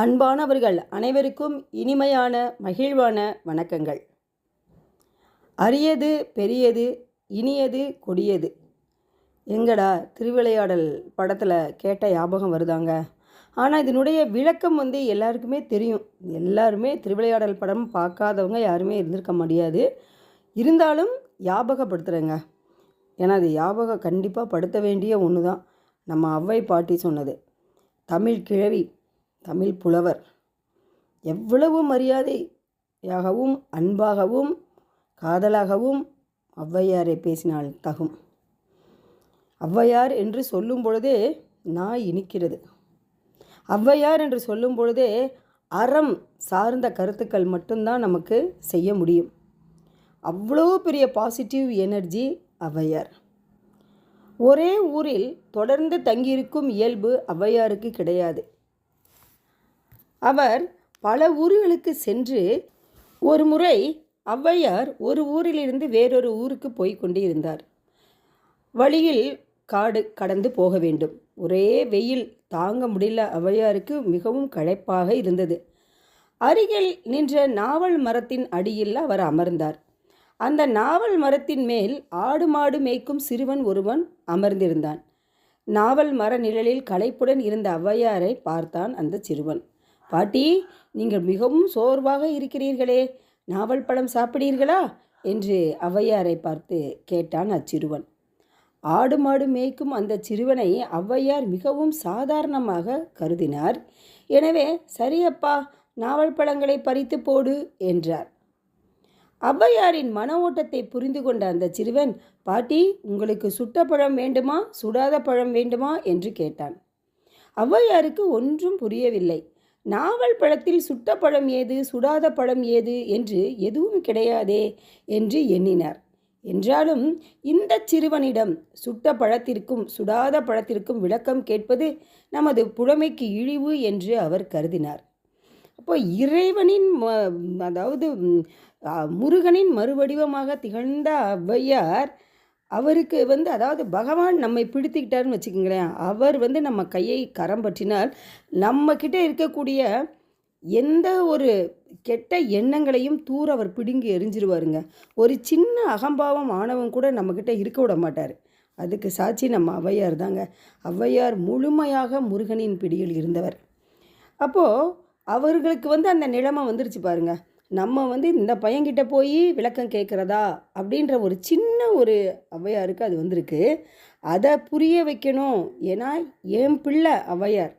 அன்பானவர்கள் அனைவருக்கும் இனிமையான மகிழ்வான வணக்கங்கள். அரியது பெரியது இனியது கொடியது. எங்கடா திருவிளையாடல் படத்தில் கேட்ட ஞாபகம் வருதாங்க? ஆனால் இதனுடைய விளக்கம் வந்து எல்லாருக்குமே தெரியும். எல்லாருமே திருவிளையாடல் படம் பார்க்காதவங்க யாருமே இருந்திருக்க முடியாது. இருந்தாலும் ஞாபகப்படுத்துகிறேங்க ஏன்னா அது ஞாபகம் கண்டிப்பாக படுத்த வேண்டிய ஒன்று தான் நம்ம அவ்வை பாட்டி சொன்னது தமிழ் கிழவி தமிழ் புலவர். எவ்வளவு மரியாதையாகவும் அன்பாகவும் காதலாகவும் ஔவையாரை பேசினால் தகும். ஔவையார் என்று சொல்லும் பொழுதே நாய் இனிக்கிறது. ஔவையார் என்று சொல்லும் பொழுதே அறம் சார்ந்த கருத்துக்கள் மட்டும்தான் நமக்கு செய்ய முடியும். அவ்வளோ பெரிய பாசிட்டிவ் எனர்ஜி ஔவையார். ஒரே ஊரில் தொடர்ந்து தங்கியிருக்கும் இயல்பு ஔவையாருக்கு கிடையாது. அவர் பல ஊர்களுக்கு சென்று ஒரு முறை ஔவையார் ஒரு ஊரிலிருந்து வேறொரு ஊருக்கு போய் கொண்டு இருந்தார் வழியில் காடு கடந்து போக வேண்டும். ஒரே வெயில் தாங்க முடியல ஔவையாருக்கு மிகவும் களைப்பாக இருந்தது. அருகில் நின்ற நாவல் மரத்தின் அடியில் அவர் அமர்ந்தார். அந்த நாவல் மரத்தின் மேல் ஆடு மாடு மேய்க்கும் சிறுவன் ஒருவன் அமர்ந்திருந்தான். நாவல் மர நிழலில் களைப்புடன் இருந்த ஔவையாரை பார்த்தான் அந்த சிறுவன். பாட்டி நீங்கள் மிகவும் சோர்வாக இருக்கிறீர்களே. நாவல் பழம் சாப்பிடீர்களா? என்று ஔவையாரை பார்த்து கேட்டான் அச்சிறுவன். ஆடு மாடு மேய்க்கும் அந்த சிறுவனை ஔவையார் மிகவும் சாதாரணமாக கருதினார். எனவே சரியப்பா நாவல் பழங்களை பறித்து போடு என்றார். ஔவையாரின் மன ஓட்டத்தை புரிந்து கொண்ட அந்த சிறுவன் பாட்டி உங்களுக்கு சுட்ட பழம் வேண்டுமா? சுடாத பழம் வேண்டுமா? என்று கேட்டான். ஔவையாருக்கு ஒன்றும் புரியவில்லை. நாவல் பழத்தில் சுட்ட பழம் ஏது சுடாத பழம் ஏது என்று எதுவும் கிடையாதே என்று எண்ணினார். என்றாலும் இந்த சிறுவனிடம் சுட்ட பழத்திற்கும் சுடாத பழத்திற்கும் விளக்கம் கேட்பது நமது புலமைக்கு இழிவு என்று அவர் கருதினார். அப்போ இறைவனின் ம அதாவது முருகனின் மறுவடிவமாக திகழ்ந்த ஔவையார் அவருக்கு வந்து அதாவது பகவான் நம்மை பிடித்துக்கிட்டாருன்னு வச்சுக்கோங்களேன் அவர் வந்து நம்ம கையை கரம் பற்றினால் நம்மக்கிட்ட இருக்கக்கூடிய எந்த ஒரு கெட்ட எண்ணங்களையும் தூர அவர் பிடுங்கி எரிஞ்சிருவாருங்க ஒரு சின்ன அகம்பாவம் ஆணவம் கூட நம்மக்கிட்ட இருக்க விட மாட்டார். அதுக்கு சாட்சி நம்ம ஔவையார் தாங்க. ஔவையார் முழுமையாக முருகனின் பிடியில் இருந்தவர். அப்போது அவர்களுக்கு வந்து அந்த நிலைமை வந்துருச்சு பாருங்க. நம்ம வந்து இந்த பையன்கிட்ட போய் விளக்கம் கேட்குறதா? அப்படின்ற ஒரு சின்ன ஒரு ஔவையாருக்கு அது வந்திருக்கு. அதை புரிய வைக்கணும். ஏன்னா என் பிள்ளை ஔவையார்.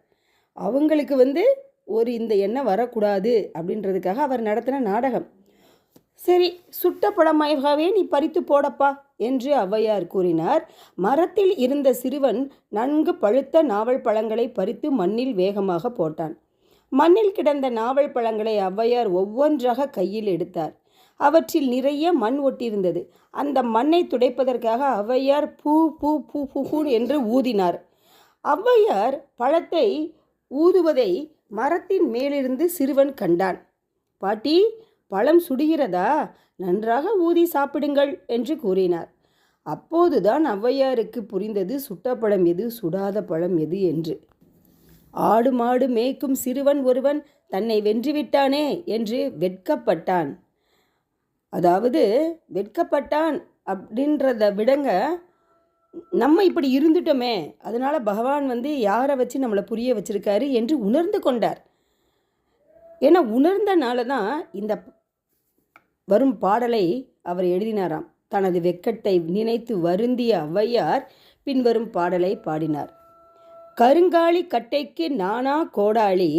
அவங்களுக்கு வந்து ஒரு இந்த எண்ணம் வரக்கூடாது அப்படின்றதுக்காக அவர் நடத்தின நாடகம். சரி சுட்ட பழமாகவே நீ பறித்து போடப்பா என்று ஔவையார் கூறினார். மரத்தில் இருந்த சிறுவன் நன்கு பழுத்த நாவல் பழங்களை பறித்து மண்ணில் வேகமாக போட்டான். மண்ணில் கிடந்த நாவல் பழங்களை ஔவையார் ஒவ்வொன்றாக கையில் எடுத்தார். அவற்றில் நிறைய மண் ஒட்டியிருந்தது. அந்த மண்ணை துடைப்பதற்காக ஔவையார் பூ பூ பூ பூ பூ என்று ஊதினார். ஔவையார் பழத்தை ஊதுவதை மரத்தின் மேலிருந்து சிறுவன் கண்டான். பாட்டி பழம் சுடுகிறதா? நன்றாக ஊதி சாப்பிடுங்கள் என்று கூறினார். அப்போதுதான் ஔவையாருக்கு புரிந்தது சுட்ட பழம் எது சுடாத பழம் எது என்று. ஆடு மாடு மேய்க்கும் சிறுவன் ஒருவன் தன்னை வென்றுவிட்டானே என்று வெட்கப்பட்டான். அதாவது வெட்கப்பட்டான் அப்படின்றத விடங்க நம்ம இப்படி இருந்துட்டோமே அதனால் பகவான் வந்து யாரை வச்சு நம்மளை புரிய வச்சுருக்காரு என்று உணர்ந்து கொண்டார். ஏன்னா உணர்ந்தனால தான் இந்த வரும் பாடலை அவர் எழுதினாராம். தனது வெக்கட்டை நினைத்து வருந்திய ஔவையார் பின்வரும் பாடலை பாடினார். கருங்காலி கட்டைக்கு நானா கோடாளி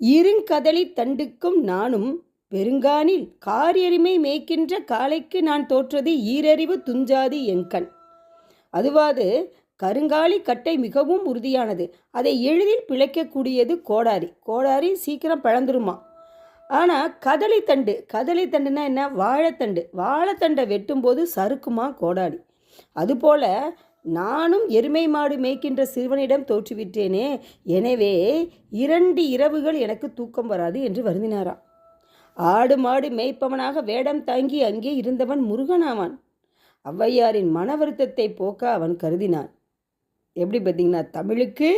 இருங்கதலி தண்டுக்கும் நானும் பெருங்கானில் காரியரிமை மேய்க்கின்ற காளைக்கு நான் தோற்றது ஈரறிவு துஞ்சாதி எங்கண் அதுவாது கருங்காலி கட்டை மிகவும் உறுதியானது. அதை எளிதில் பிழைக்கக்கூடியது கோடாரி. கோடாரி சீக்கிரம் பழந்துருமா ஆனால் கதளி தண்டு. கதளி தண்டுனா என்ன? வாழைத்தண்டு. வாழைத்தண்டை வெட்டும்போது சறுக்குமா கோடாரி? அதுபோல் நானும் எருமை மாடு மேய்க்கின்ற சிறுவனிடம் தோற்றுவிட்டேனே எனவே இரண்டு இரவுகள் எனக்கு தூக்கம் வராது என்று வருந்தினாராம். ஆடு மாடு மேய்ப்பவனாக வேடம் தாங்கி அங்கே இருந்தவன் முருகனாவான். ஔவையாரின் மன வருத்தத்தை போக்க அவன் கருதினான். எப்படி பார்த்தீங்கன்னா தமிழுக்கு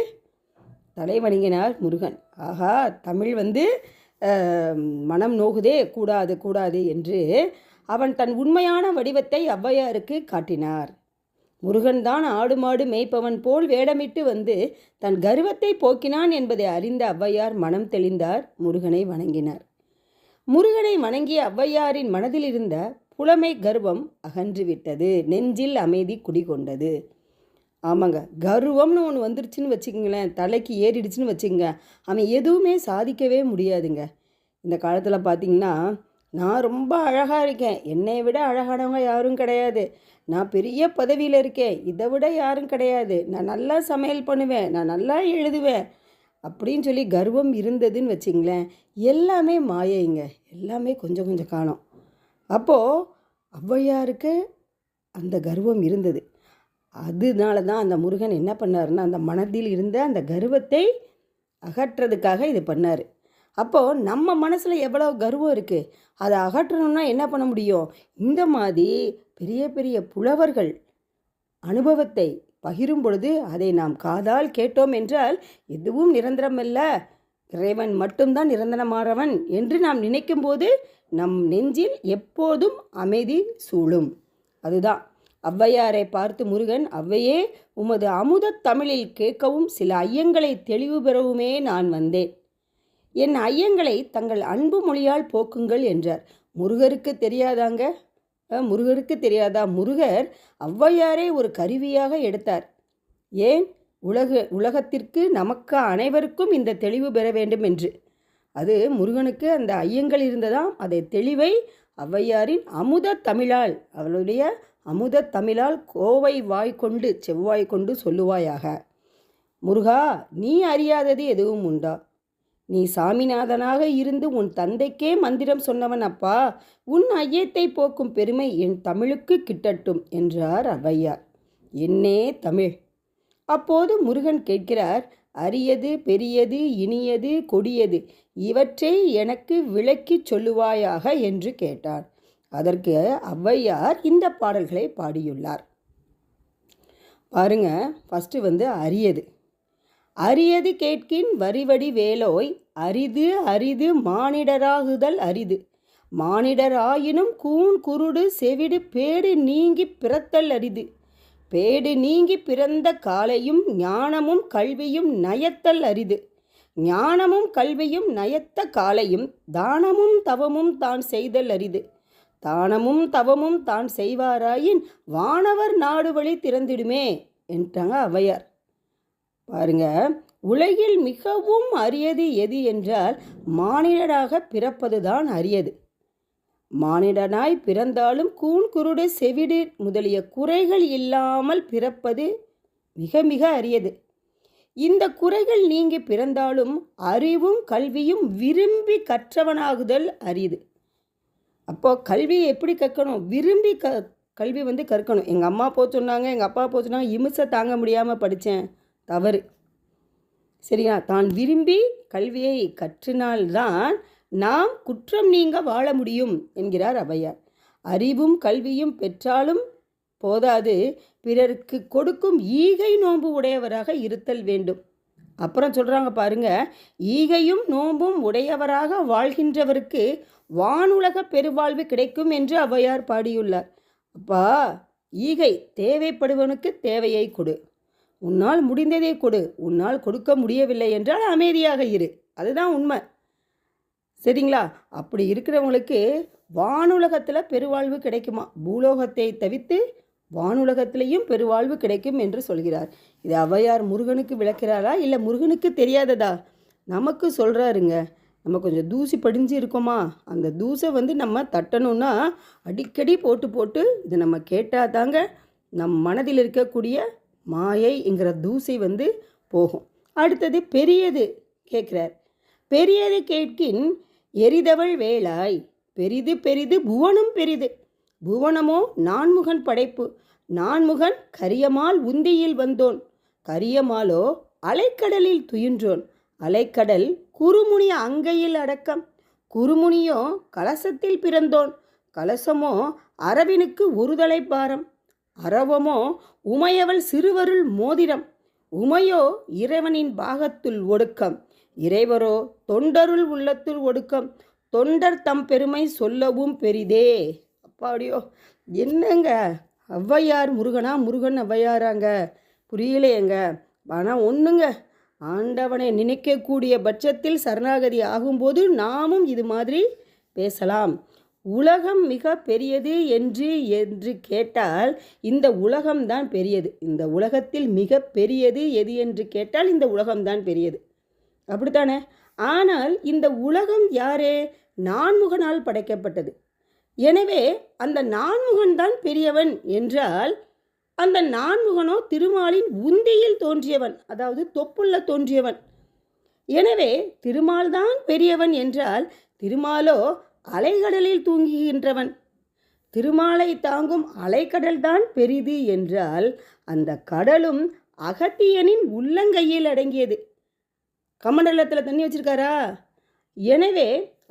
தலைவணங்கினார் முருகன். ஆஹா தமிழ் வந்து மனம் நோகுதே கூடாது கூடாது என்று அவன் தன் உண்மையான வடிவத்தை ஔவையாருக்கு காட்டினார். முருகன் தான் ஆடு மாடு மேய்ப்பவன் போல் வேடமிட்டு வந்து தன் கர்வத்தை போக்கினான் என்பதை அறிந்த ஔவையார் மனம் தெளிந்தார் முருகனை வணங்கினார். முருகனை வணங்கிய ஔவையாரின் மனதில் இருந்த புலமை கர்வம் அகன்றுவிட்டது நெஞ்சில் அமைதி குடிகொண்டது. ஆமாங்க கர்வம்னு ஒன்று வந்துருச்சுன்னு வச்சுக்கங்களேன் தலைக்கு ஏறிடுச்சுன்னு வச்சுக்கங்க அவன் எதுவுமே சாதிக்கவே முடியாதுங்க. இந்த காலத்தில் பார்த்தீங்கன்னா நான் ரொம்ப அழகாக இருக்கேன். என்னை விட அழகானவங்க யாரும் கிடையாது. நான் பெரிய பதவியில் இருக்கேன். இதை விட யாரும் கிடையாது. நான் நல்லா சமையல் பண்ணுவேன். நான் நல்லா எழுதுவேன். அப்படின்னு சொல்லி கர்வம் இருந்ததுன்னு வச்சிங்களேன். எல்லாமே மாயைங்க. எல்லாமே கொஞ்சம் கொஞ்சம் காணும் அப்போது ஔவையாருக்கு அந்த கர்வம் இருந்தது. அதனால தான் அந்த முருகன் என்ன பண்ணாருன்னா அந்த மனதில் இருந்த அந்த கர்வத்தை அகற்றதுக்காக இது பண்ணார். அப்போது நம்ம மனசில் எவ்வளோ கர்வம் இருக்குது அதை அகற்றணும்னா என்ன பண்ண முடியும்? இந்த மாதிரி பெரிய பெரிய புலவர்கள் அனுபவத்தை பகிரும் பொழுது அதை நாம் காதால் கேட்டோம் என்றால் எதுவும் நிரந்தரமல்ல. இறைவன் மட்டும்தான் நிரந்தரமானவன் என்று நாம் நினைக்கும்போது நம் நெஞ்சில் எப்போதும் அமைதி சூழும். அதுதான். ஔவையாரை பார்த்து முருகன் ஔவையே உமது அமுதத் தமிழில் கேட்கவும் சில ஐயங்களை தெளிவு பெறவுமே நான் வந்தேன். என் ஐயங்களை தங்கள் அன்பு மொழியால் போக்குங்கள் என்றார். முருகருக்கு தெரியாதாங்க? முருகருக்கு தெரியாதா? முருகர் ஔவையாரை ஒரு கருவியாக எடுத்தார். ஏன்? உலக உலகத்திற்கு நமக்கு அனைவருக்கும் இந்த தெளிவு பெற வேண்டும் என்று. அது முருகனுக்கு அந்த ஐயங்கள் இருந்ததாம். அதை தெளிவை ஔவையாரின் அமுத தமிழால் அவளுடைய அமுத தமிழால் கோவை வாய் கொண்டு செவ்வாய் கொண்டு சொல்லுவாயாக. முருகா நீ அறியாதது எதுவும் உண்டா? நீ சாமிநாதனாக இருந்து உன் தந்தைக்கே மந்திரம் சொன்னவன் அப்பா. உன் ஐயத்தை போக்கும் பெருமை என் தமிழுக்கு கிட்டட்டும் என்றார் அவ்வையார் என்னே தமிழ். அப்போது முருகன் கேட்கிறார் அரியது பெரியது இனியது கொடியது இவற்றை எனக்கு விளக்கிச் சொல்லுவாயாக என்று கேட்டார். அதற்கு ஔவையார் இந்த பாடல்களை பாடியுள்ளார். பாருங்க ஃபஸ்ட்டு வந்து அரியது. அரியது கேட்கின் வரிவடி வேலோய் அரிது அரிது மானிடராகுதல் அரிது. மானிடராயினும் கூன் குருடு செவிடு பேடு நீங்கி பிறத்தல் அரிது. பேடு நீங்கி பிறந்த காலையும் ஞானமும் கல்வியும் நயத்தல் அரிது. ஞானமும் கல்வியும் நயத்த காலையும் தானமும் தவமும் தான் செய்தல் அரிது. தானமும் தவமும் தான் செய்வாராயின் வானவர் நாடு வழி திறந்திடுமே என்றாங்க அவையார். பாருங்க. உலகில் மிகவும் அரியது எது என்றால் மானிடராக பிறப்பதுதான் அரியது. மானிடனாய் பிறந்தாலும் கூன் குருடு செவிடு முதலிய குறைகள் இல்லாமல் பிறப்பது மிக மிக அரியது. இந்த குறைகள் நீங்கி பிறந்தாலும் அறிவும் கல்வியும் விரும்பி கற்றவனாகுதல் அரியுது. அப்போ கல்வியை எப்படி கற்கணும்? விரும்பி க கல்வி வந்து கற்கணும். எங்கள் அம்மா போ சொன்னாங்க எங்கள் அப்பா போ சொன்னாங்க இமிசை தாங்க முடியாமல் படித்தேன் தவறு. சரியா? தான் விரும்பி கல்வியை கற்றினால்தான் நாம் குற்றம் நீங்க வாழ முடியும் என்கிறார் அவையார் அறிவும் கல்வியும் பெற்றாலும் போதாது பிறருக்கு கொடுக்கும் ஈகை நோன்பு உடையவராக இருத்தல் வேண்டும். அப்புறம் சொல்கிறாங்க பாருங்க ஈகையும் நோன்பும் உடையவராக வாழ்கின்றவருக்கு வானுலக பெருவாழ்வு கிடைக்கும் என்று அவையார் பாடியுள்ளார். அப்பா ஈகை தேவைப்படுவனுக்கு தேவையை கொடு. உன்னால் முடிந்ததே கொடு. உன்னால் கொடுக்க முடியவில்லை என்றால் அமைதியாக இரு. அதுதான் உண்மை. சரிங்களா? அப்படி இருக்கிறவங்களுக்கு வானுலகத்தில் பெருவாழ்வு கிடைக்குமா? பூலோகத்தை தவிர்த்து வானுலகத்திலையும் பெருவாழ்வு கிடைக்கும் என்று சொல்கிறார். இது அவையார் முருகனுக்கு விளக்கிறாரா? இல்லை முருகனுக்கு தெரியாததா? நமக்கு சொல்கிறாருங்க நம்ம கொஞ்சம் தூசி படிஞ்சு இருக்கோமா? அந்த தூசை வந்து நம்ம தட்டணும்னா அடிக்கடி போட்டு போட்டு இதை நம்ம கேட்டால் தாங்க நம் மனதில் இருக்கக்கூடிய மாயைங்கிற தூசி வந்து போகும். அடுத்தது பெரியது கேட்குறார். பெரியது கேட்கின் எரிதவள் வேளாய் பெரிது பெரிது புவனம் பெரிது. புவனமோ நான்முகன் படைப்பு நான்முகன் கரியமால் உந்தியில் வந்தோன். கரியமாலோ அலைக்கடலில் துயின்றோன். அலைக்கடல் குறுமுனி அங்கையில் அடக்கம். குறுமுனியோ கலசத்தில் பிறந்தோன். கலசமோ அரவினுக்கு ஒருதலை பாரம். அரவமோ உமையவள் சிறுவருள் மோதிரம். உமையோ இறைவனின் பாகத்துள் ஒடுக்கம். இறைவரோ தொண்டருள் உள்ளத்துள் ஒடுக்கம். தொண்டர் தம் பெருமை சொல்லவும் பெரிதே. அப்பாடியோ என்னங்க? ஔவையார் முருகனா? முருகன் ஔவையாராங்க? புரியலையேங்க. ஆனால் ஒன்றுங்க ஆண்டவனை நினைக்கக்கூடிய பட்சத்தில் சரணாகதி ஆகும்போது நாமும் இது மாதிரி பேசலாம். உலகம் மிக பெரியது என்று என்று கேட்டால் இந்த உலகம்தான் பெரியது. இந்த உலகத்தில் மிக பெரியது எது என்று கேட்டால் இந்த உலகம்தான் பெரியது. அப்படித்தானே? ஆனால் இந்த உலகம் யாரே? நான்முகனால் படைக்கப்பட்டது. எனவே அந்த நான்முகன்தான் பெரியவன் என்றால் அந்த நான்முகனோ திருமாலின் உந்தியில் தோன்றியவன் அதாவது தொப்புள்ள தோன்றியவன். எனவே திருமால் தான் பெரியவன் என்றால் திருமாலோ அலைகடலில் தூங்குகின்றவன். திருமாலை தாங்கும் அலைக்கடல்தான் பெரிது என்றால் அந்த கடலும் அகத்தியனின் உள்ளங்கையில் அடங்கியது. கமண்டலத்தில் தண்ணி வச்சிருக்காரா? எனவே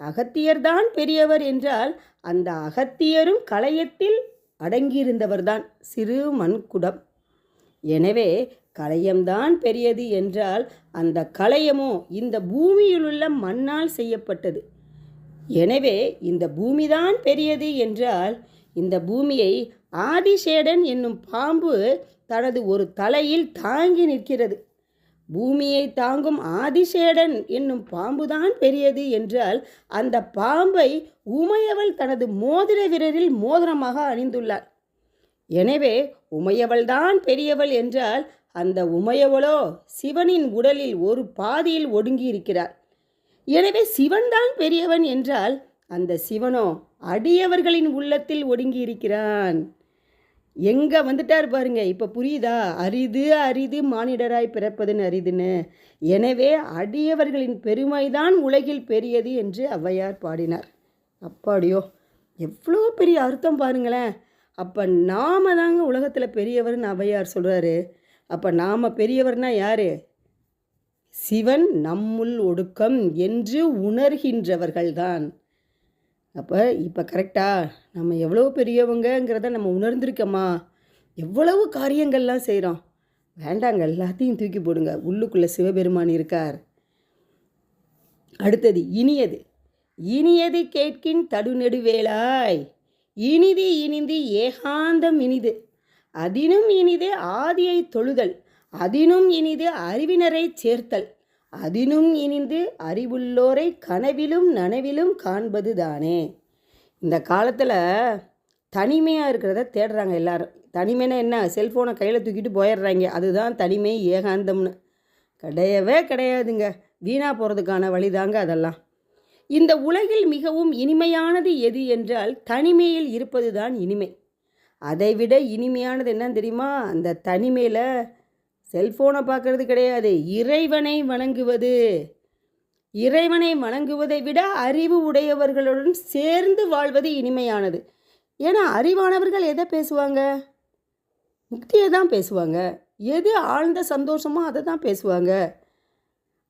அகத்தியர்தான் பெரியவர் என்றால் அந்த அகத்தியரும் களையத்தில் அடங்கியிருந்தவர்தான் சிறு மண்குடம். எனவே களையம்தான் பெரியது என்றால் அந்த களையமோ இந்த பூமியிலுள்ள மண்ணால் செய்யப்பட்டது. எனவே இந்த பூமிதான் பெரியது என்றால் இந்த பூமியை ஆதிசேடன் என்னும் பாம்பு தனது ஒரு தலையில் தாங்கி நிற்கிறது. பூமியை தாங்கும் ஆதிசேடன் என்னும் பாம்புதான் பெரியது என்றால் அந்த பாம்பை உமையவள் தனது மோதிர விரலில் மோதிரமாக அணிந்துள்ளார் எனவே உமையவள்தான் பெரியவள் என்றால் அந்த உமையவளோ சிவனின் உடலில் ஒரு பாதியில் ஒடுங்கி இருக்கிறார் எனவே சிவன்தான் பெரியவன் என்றால் அந்த சிவனோ அடியவர்களின் உள்ளத்தில் ஒடுங்கி இருக்கிறான் எங்கே வந்துட்டார் பாருங்க இப்போ புரியுதா? அரிது அரிது மானிடராய் பிறப்பதுன்னு அரிதுன்னு. எனவே அடியவர்களின் பெருமைதான் உலகில் பெரியது என்று ஔவையார் பாடினார். அப்பாடியோ எவ்வளோ பெரிய அர்த்தம் பாருங்களேன். அப்போ நாம தாங்க உலகத்தில் பெரியவர்னு ஔவையார் சொல்கிறாரு அப்போ நாம் பெரியவர்னா யார்? சிவன் நம்முள் ஒடுக்கம் என்று உணர்கின்றவர்கள்தான். அப்போ இப்போ கரெக்டாக நம்ம எவ்வளோ பெரியவங்கங்கிறத நம்ம உணர்ந்திருக்கோமா? எவ்வளவு காரியங்கள்லாம் செய்கிறோம் வேண்டாங்க எல்லாத்தையும் தூக்கி போடுங்க. உள்ளுக்குள்ளே சிவபெருமான் இருக்கார். அடுத்தது இனியது. இனியது கேட்கின் தடுநெடுவேளாய். இனிது இனிந்து ஏகாந்தம் இனிது. அதினும் இனிது ஆதியை தொழுதல். அதினும் இனிது அறிவினரை சேர்த்தல். அதினும் இனிந்து அறிவுள்ளோரை கனவிலும் நனவிலும் காண்பது தானே இந்த காலத்தில் தனிமையாக இருக்கிறத தேடுறாங்க எல்லாரும். தனிமைனா என்ன? செல்ஃபோனை கையில் தூக்கிட்டு போயிடுறாங்க. அதுதான் தனிமை ஏகாந்தம்னு. கிடையவே கிடையாதுங்க. வீணாக போகிறதுக்கான வழிதாங்க அதெல்லாம். இந்த உலகில் மிகவும் இனிமையானது எது என்றால் தனிமையில் இருப்பது தான் இனிமை. அதைவிட இனிமையானது என்னன்னு தெரியுமா? அந்த தனிமையில் செல்ஃபோனை பார்க்கறது கிடையாது. இறைவனை வணங்குவது. இறைவனை வணங்குவதை விட அறிவு உடையவர்களுடன் சேர்ந்து வாழ்வது இனிமையானது. ஏன்னா அறிவானவர்கள் எதை பேசுவாங்க? முக்தியை தான் பேசுவாங்க. எது ஆழ்ந்த சந்தோஷமோ அதை தான் பேசுவாங்க.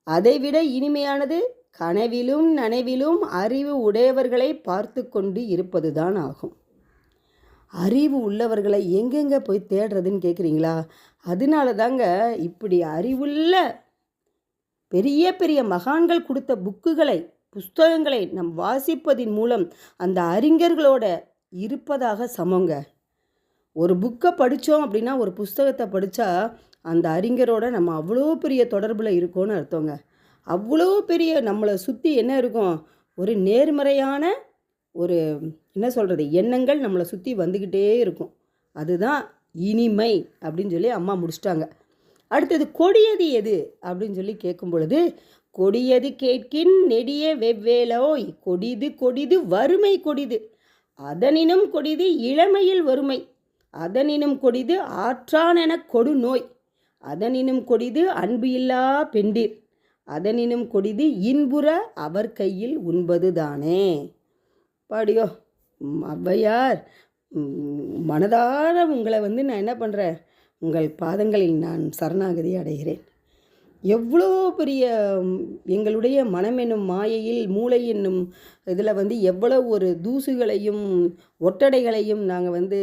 அதை விட இனிமையானது கனவிலும் நனவிலும் அறிவு உடையவர்களை பார்த்து கொண்டு இருப்பது தான் ஆகும். அறிவு உள்ளவர்களை எங்கெங்கே போய் தேடுறதுன்னு கேட்குறீங்களா அதனால தாங்க இப்படி அறிவுள்ள பெரிய பெரிய மகான்கள் கொடுத்த புக்குகளை புஸ்தகங்களை நம் வாசிப்பதின் மூலம் அந்த அறிஞர்களோட இருப்பதாக சமங்க. ஒரு புக்கை படித்தோம் அப்படின்னா ஒரு புஸ்தகத்தை படித்தா அந்த அறிஞரோட நம்ம அவ்வளோ பெரிய தொடர்பில் இருக்கோன்னு அர்த்தங்க. அவ்வளோ பெரிய நம்மளை சுற்றி என்ன இருக்கும்? ஒரு நேர்மறையான ஒரு என்ன சொல்கிறது எண்ணங்கள் நம்மளை சுற்றி வந்துக்கிட்டே இருக்கும். அதுதான் இனிமை அப்படின்னு சொல்லி அம்மா முடிச்சிட்டாங்க. அடுத்தது கொடியது எது அப்படின்னு சொல்லி கேட்கும் பொழுது கொடியது கேட்கின் நெடிய வெவ்வேலோய் கொடிது கொடிது வறுமை கொடிது. அதனினும் கொடிது இளமையில் வறுமை. அதனினும் கொடிது ஆற்றானென கொடு நோய் அதனினும் கொடிது அன்பு இல்லா பெண்டிர். அதனினும் கொடிது இன்புற அவர் கையில் உண்பது தானே பாடியோ ம், ஔவையார் மனதார உங்களை வந்து நான் என்ன பண்ணுறேன் உங்கள் பாதங்களில் நான் சரணாகதி அடைகிறேன். எவ்வளோ பெரிய எங்களுடைய மனம் என்னும் மாயையில் மூளை என்னும் இதில் வந்து எவ்வளோ ஒரு தூசுகளையும் ஒட்டடைகளையும் நாங்கள் வந்து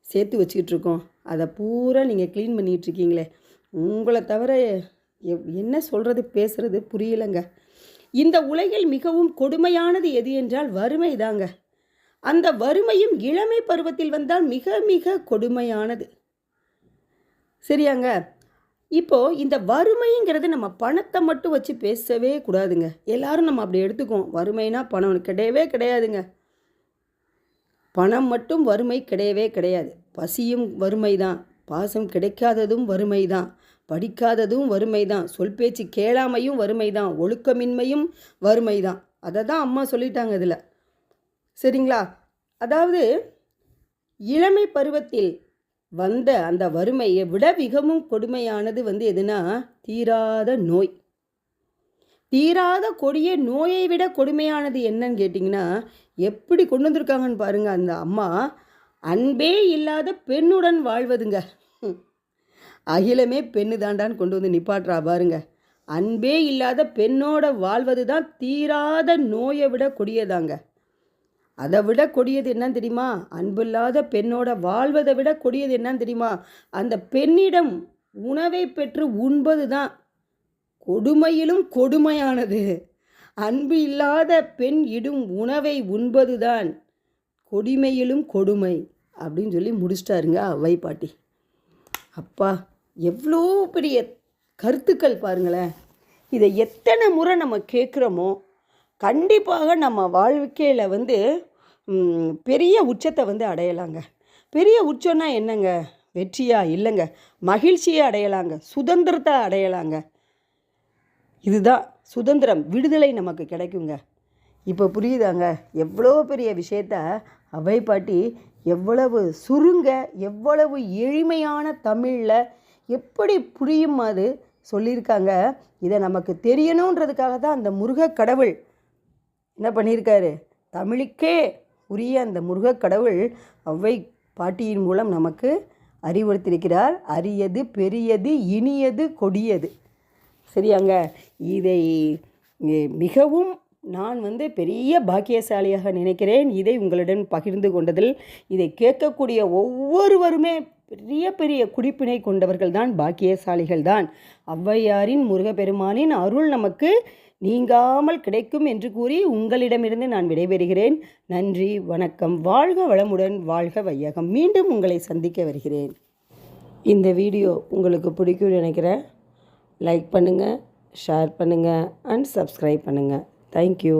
சேர்த்து வச்சுக்கிட்டு இருக்கோம். அதை பூரா நீங்கள் க்ளீன் பண்ணிகிட்ருக்கீங்களே உங்களை தவிர எ- என்ன சொல்கிறது பேசுகிறது புரியலைங்க. இந்த உலகில் மிகவும் கொடுமையானது எது என்றால் வறுமை தாங்க. அந்த வறுமையும் இளமை பருவத்தில் வந்தால் மிக மிக கொடுமையானது. சரியாங்க? இப்போ இந்த வறுமைங்கிறது நம்ம பணத்தை மட்டும் வச்சு பேசவே கூடாதுங்க. எல்லாரும் நம்ம அப்படி எடுத்துக்குவோம். வறுமைனா பணம் கிடையவே கிடையாதுங்க. பணம் மட்டும் வறுமை கிடையவே கிடையாது. பசியும் வறுமை தான். பாசம் கிடைக்காததும் வறுமை தான். படிக்காததும் வறுமை தான். சொல் பேச்சு கேளாமையும் வறுமை தான். ஒழுக்கமின்மையும் வறுமை தான். அதை தான் அம்மா சொல்லிட்டாங்க இதில். சரிங்களா? அதாவது இளமை பருவத்தில் வந்த அந்த வறுமையை விட மிகவும் கொடுமையானது வந்து எதுனா தீராத நோய். தீராத கொடிய நோயை விட கொடுமையானது என்னன்னு கேட்டிங்கன்னா எப்படி கொண்டு வந்திருக்காங்கன்னு பாருங்கள் அந்த அம்மா. அன்பே இல்லாத பெண்ணுடன் வாழ்வதுங்க. அகிலமே பெண்ணு தாண்டான்னு கொண்டு வந்து நிப்பாட்டுறா பாருங்க. அன்பே இல்லாத பெண்ணோட வாழ்வது தான் தீராத நோயை விட கொடியதாங்க. அதை விட கொடியது என்னன்னு தெரியுமா? அன்பில்லாத பெண்ணோட வாழ்வதை விட கொடியது என்னன்னு தெரியுமா? அந்த பெண்ணிடம் உணவை பெற்று உண்பது தான் கொடுமையிலும் கொடுமையானது. அன்பு இல்லாத பெண் இடும் உணவை உண்பதுதான். கொடுமையிலும் கொடுமை அப்படின்னு சொல்லி முடிச்சிட்டாருங்க அவ்வை பாட்டி. அப்பா எவ்வளோ பெரிய கருத்துக்கள் பாருங்களேன். இதை எத்தனை முறை நம்ம கேட்குறோமோ கண்டிப்பாக நம்ம வாழ்க்கையில் வந்து பெரிய உச்சத்தை வந்து அடையலாங்க. பெரிய உச்சம்னா என்னங்க? வெற்றியா? இல்லைங்க. மகிழ்ச்சியை அடையலாங்க. சுதந்திரத்தை அடையலாங்க. இதுதான் சுதந்திரம். விடுதலை நமக்கு கிடைக்குங்க. இப்போ புரியுதாங்க? எவ்வளோ பெரிய விஷயத்த அவை பாட்டி எவ்வளவு சுருங்க எவ்வளவு எளிமையான தமிழில் எப்படி புரியும் அது சொல்லியிருக்காங்க. இதை நமக்கு தெரியணுன்றதுக்காக தான் அந்த முருகக் கடவுள் என்ன பண்ணியிருக்காரு? தமிழுக்கே உரிய அந்த முருகக் கடவுள் ஔவை பாட்டியின் மூலம் நமக்கு அறிவுறுத்தியிருக்கிறார். அரியது பெரியது இனியது கொடியது. சரியாங்க? இதை மிகவும் நான் வந்து பெரிய பாக்கியசாலியாக நினைக்கிறேன். இதை உங்களுடன் பகிர்ந்து கொண்டதில் இதை கேட்கக்கூடிய ஒவ்வொருவருமே பெரிய பெரிய குடிப்பினை கொண்டவர்கள் தான் பாக்கியசாலிகள் தான் ஔவையாரின் முருகப்பெருமானின் அருள் நமக்கு நீங்காமல் கிடைக்கும் என்று கூறி உங்களிடமிருந்து நான் விடைபெறுகிறேன். நன்றி வணக்கம். வாழ்க வளமுடன் வாழ்க வையகம். மீண்டும் உங்களை சந்திக்க வருகிறேன். இந்த வீடியோ உங்களுக்கு பிடிக்கும்னு நினைக்கிறேன். லைக் பண்ணுங்கள் ஷேர் பண்ணுங்கள் அண்ட் சப்ஸ்கிரைப் பண்ணுங்கள் தேங்க்யூ